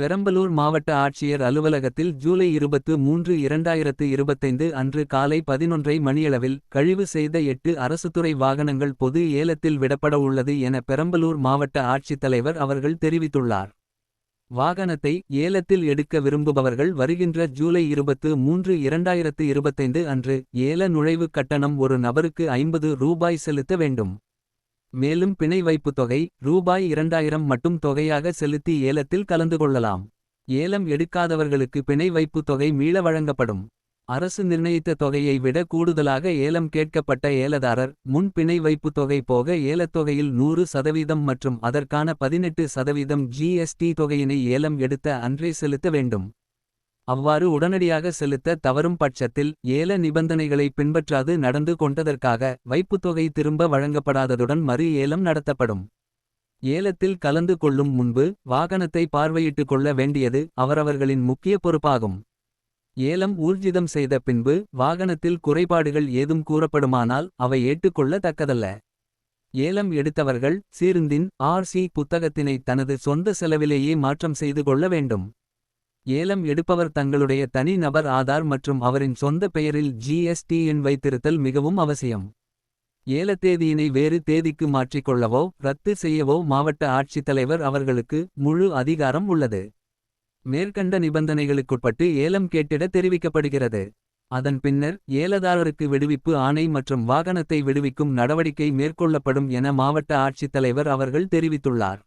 பெரம்பலூர் மாவட்ட ஆட்சியர் அலுவலகத்தில் ஜூலை இருபத்து மூன்று இரண்டாயிரத்து இருபத்தைந்து அன்று காலை பதினொன்றை மணியளவில் கழிவு செய்த எட்டு அரசுத்துறை வாகனங்கள் பொது ஏலத்தில் விடப்பட உள்ளது என பெரம்பலூர் மாவட்ட ஆட்சித்தலைவர் அவர்கள் தெரிவித்துள்ளார். வாகனத்தை ஏலத்தில் எடுக்க விரும்புபவர்கள் வருகின்ற ஜூலை இருபத்து மூன்று இரண்டாயிரத்து இருபத்தைந்து அன்று ஏல நுழைவுக் கட்டணம் ஒரு நபருக்கு ஐம்பது ரூபாய் செலுத்த வேண்டும். மேலும் பிணை வைப்பு தொகை ரூபாய் இரண்டாயிரம் மட்டும் தொகையாக செலுத்தி ஏலத்தில் கலந்து கொள்ளலாம். ஏலம் எடுக்காதவர்களுக்கு பிணை வைப்பு தொகை மீள வழங்கப்படும். அரசு நிர்ணயித்த தொகையை விட கூடுதலாக ஏலம் கேட்கப்பட்ட ஏலதாரர் முன் பிணை வைப்பு தொகை போக ஏலத்தொகையில் நூறு சதவீதம் மற்றும் அதற்கான பதினெட்டு சதவீதம் ஜிஎஸ்டி தொகையினை ஏலம் எடுத்த அன்றே செலுத்த வேண்டும். அவ்வாறு உடனடியாக செலுத்த தவறும் பட்சத்தில் ஏல நிபந்தனைகளை பின்பற்றாது நடந்து கொண்டதற்காக வைப்புத்தொகை திரும்ப வழங்கப்படாததுடன் மறு ஏலம் நடத்தப்படும். ஏலத்தில் கலந்து கொள்ளும் முன்பு வாகனத்தை பார்வையிட்டுக் கொள்ள வேண்டியது அவரவர்களின் முக்கிய பொறுப்பாகும். ஏலம் ஊர்ஜிதம் செய்த பின்பு வாகனத்தில் குறைபாடுகள் ஏதும் கூறப்படுமானால் அவை ஏற்றுக்கொள்ள தக்கதல்ல. ஏலம் எடுத்தவர்கள் சீருந்தின் ஆர்சி புத்தகத்தினை தனது சொந்த செலவிலேயே மாற்றம் செய்து கொள்ள வேண்டும். ஏலம் எடுப்பவர் தங்களுடைய தனி நபர் ஆதார் மற்றும் அவரின் சொந்த பெயரில் ஜிஎஸ்டி எண் வைத்திருத்தல் மிகவும் அவசியம். ஏலத்தேதியினை வேறு தேதிக்கு மாற்றிக்கொள்ளவோ ரத்து செய்யவோ மாவட்ட ஆட்சித்தலைவர் அவர்களுக்கு முழு அதிகாரம் உள்ளது. மேற்கண்ட நிபந்தனைகளுக்குட்பட்டு ஏலம் கேட்டிட தெரிவிக்கப்படுகிறது. அதன் பின்னர் ஏலதாரருக்கு விடுவிப்பு ஆணை மற்றும் வாகனத்தை விடுவிக்கும் நடவடிக்கை மேற்கொள்ளப்படும் என மாவட்ட ஆட்சித்தலைவர் அவர்கள் தெரிவித்துள்ளார்.